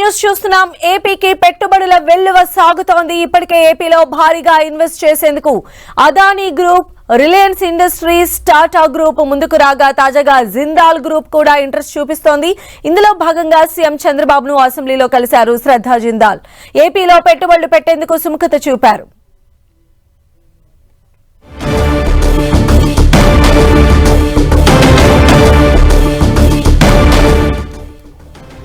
News చూస్తున్నాం. ఏపీకి పెట్టుబడుల వెల్లువ సాగుతోంది. ఇప్పటికే ఏపీలో భారీగా ఇన్వెస్ట్ చేసేందుకు Adani group Reliance Industries Tata group ముందుకు రాగా తాజాగా జిందాల్ గ్రూప్ కూడా ఇంట్రెస్ట్ చూపిస్తోంది. ఇందులో భాగంగా సీఎం చంద్రబాబును అసెంబ్లీలో కలిశారు శ్రద్ధా జిందాల్. ఏపీలో పెట్టుబడులు పెట్టేందుకు సుముఖత చూపారు.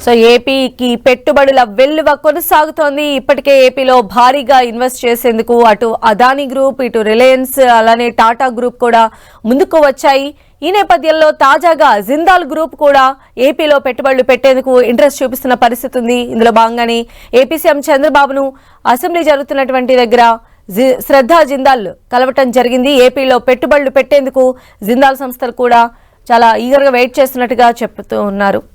సో ఏపీకి పెట్టుబడుల వెల్లువ కొనసాగుతోంది. ఇప్పటికే ఏపీలో భారీగా ఇన్వెస్ట్ చేసేందుకు అటు అదానీ గ్రూప్ ఇటు రిలయన్స్ అలానే టాటా గ్రూప్ కూడా ముందుకు వచ్చాయి. ఈ నేపథ్యంలో తాజాగా జిందాల్ గ్రూప్ కూడా ఏపీలో పెట్టుబడులు పెట్టేందుకు ఇంట్రెస్ట్ చూపిస్తున్న పరిస్థితి ఉంది. ఇందులో భాగంగానే ఏపీ సీఎం చంద్రబాబును అసెంబ్లీ జరుగుతున్నటువంటి దగ్గర జి- శ్రద్ధా జిందాల్ కలవటం జరిగింది. ఏపీలో పెట్టుబడులు పెట్టేందుకు జిందాల్ సంస్థలు కూడా చాలా ఈగర్గా వెయిట్ చేస్తున్నట్టుగా చెప్తూ ఉన్నారు.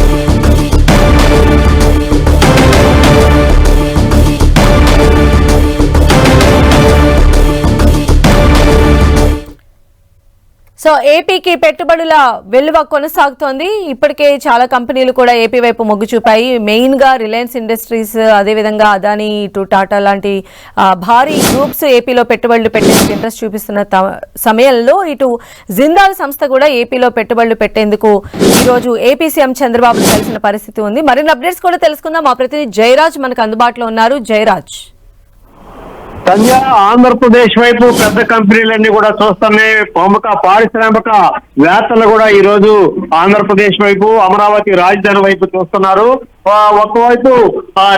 సో ఏపీకి పెట్టుబడుల వెలువ కొనసాగుతోంది. ఇప్పటికే చాలా కంపెనీలు కూడా ఏపీ వైపు మొగ్గు చూపాయి. మెయిన్గా రిలయన్స్ ఇండస్ట్రీస్ అదేవిధంగా అదానీ ఇటు టాటా లాంటి భారీ గ్రూప్స్ ఏపీలో పెట్టుబడులు పెట్టేందుకు ఇంట్రెస్ట్ చూపిస్తున్న త- సమయంలో ఇటు జిందాల్ సంస్థ కూడా ఏపీలో పెట్టుబడులు పెట్టేందుకు ఈ రోజు ఏపీ సీఎం చంద్రబాబు కలిసిన పరిస్థితి ఉంది. మరిన్ని అప్డేట్స్ కూడా తెలుసుకుందాం. మా ప్రతినిధి జయరాజ్ మనకు అందుబాటులో ఉన్నారు. జయరాజ్. సంజ ఆంధ్రప్రదేశ్ వైపు పెద్ద కంపెనీలన్నీ కూడా చూస్తున్నాయి. ప్రముఖ పారిశ్రామిక వేత్తలు కూడా ఈ రోజు ఆంధ్రప్రదేశ్ వైపు అమరావతి రాజధాని వైపు చూస్తున్నారు. ఒకవైపు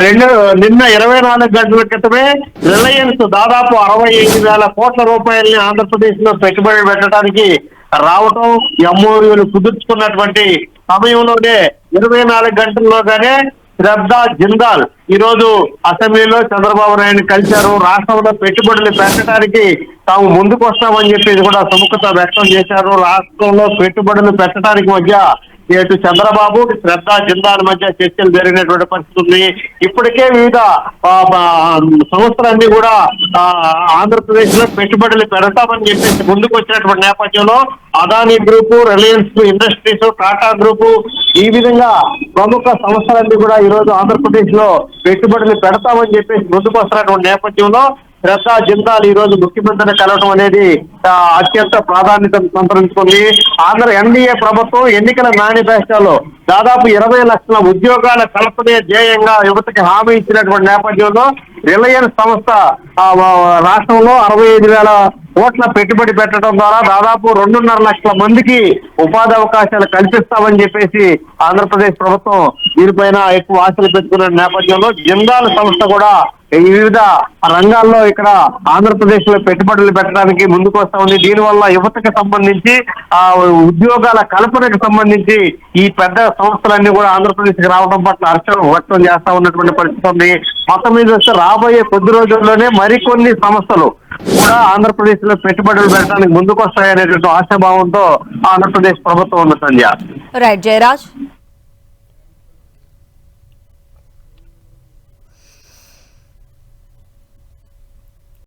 రెండు నిన్న ఇరవై నాలుగు గంటల క్రితమే రిలయన్స్ దాదాపు అరవై ఐదు వేల కోట్ల రూపాయలని ఆంధ్రప్రదేశ్లో పెట్టుబడి పెట్టడానికి రావటం ఎంఓయూలు కుదుర్చుకున్నటువంటి సమయంలోనే ఇరవై నాలుగు గంటల్లోగానే శ్రద్ధ జిందాల్. ఈ రోజు అసెంబ్లీలో చంద్రబాబు నాయుడు కలిశారు. రాష్ట్రంలో పెట్టుబడులు పెట్టడానికి తాము ముందుకు వస్తామని చెప్పేసి కూడా సుముఖత వ్యక్తం చేశారు. రాష్ట్రంలో పెట్టుబడులు పెట్టడానికి మధ్య ఇటు చంద్రబాబు శ్రద్ధ జిందాల్ మధ్య చర్చలు జరిగినటువంటి పరిస్థితి ఉంది. ఇప్పటికే వివిధ సంస్థలన్నీ కూడా ఆంధ్రప్రదేశ్లో పెట్టుబడులు పెడతామని చెప్పేసి ముందుకు వచ్చినటువంటి నేపథ్యంలో Adani group Reliance Industries Tata group ఈ విధంగా ప్రముఖ సంస్థలన్నీ కూడా ఈ రోజు ఆంధ్రప్రదేశ్లో పెట్టుబడులు పెడతామని చెప్పేసి ముందుకు వస్తున్నటువంటి నేపథ్యంలో శ్రద్ధ జిందాలు ఈ రోజు ముఖ్యమంత్రిని కలవడం అనేది అత్యంత ప్రాధాన్యత సంతరించుకుంది. ఆంధ్ర ఎన్డీఏ ప్రభుత్వం ఎన్నికల మేనిఫెస్టోలో దాదాపు ఇరవై లక్షల ఉద్యోగాల కల్పనే ధ్యేయంగా యువతకి హామీ ఇచ్చినటువంటి నేపథ్యంలో రిలయన్స్ సంస్థ ఆ, రాష్ట్రంలో అరవై ఐదు వేల కోట్ల పెట్టుబడి పెట్టడం ద్వారా దాదాపు రెండున్నర లక్షల మందికి ఉపాధి అవకాశాలు కల్పిస్తామని చెప్పేసి ఆంధ్రప్రదేశ్ ప్రభుత్వం దీనిపైన ఎక్కువ ఆశలు పెట్టుకున్న నేపథ్యంలో జిందాల్ సంస్థ కూడా వివిధ రంగాల్లో ఇక్కడ ఆంధ్రప్రదేశ్లో పెట్టుబడులు పెట్టడానికి ముందుకు వస్తా ఉంది. దీనివల్ల యువతకు సంబంధించి ఆ ఉద్యోగాల కల్పనకు సంబంధించి ఈ పెద్ద సంస్థలన్నీ కూడా ఆంధ్రప్రదేశ్కి రావడం పట్ల హర్షం వ్యక్తం చేస్తా ఉన్నటువంటి పరిస్థితి ఉంది. మొత్తం మీద వస్తే రాబోయే కొద్ది రోజుల్లోనే మరికొన్ని సంస్థలు కూడా ఆంధ్రప్రదేశ్లో పెట్టుబడులు పెట్టడానికి ముందుకు వస్తాయనేటువంటి ఆశాభావంతో ఆంధ్రప్రదేశ్ ప్రభుత్వం ఉంది సంధ్య. రైట్ జయరాజ్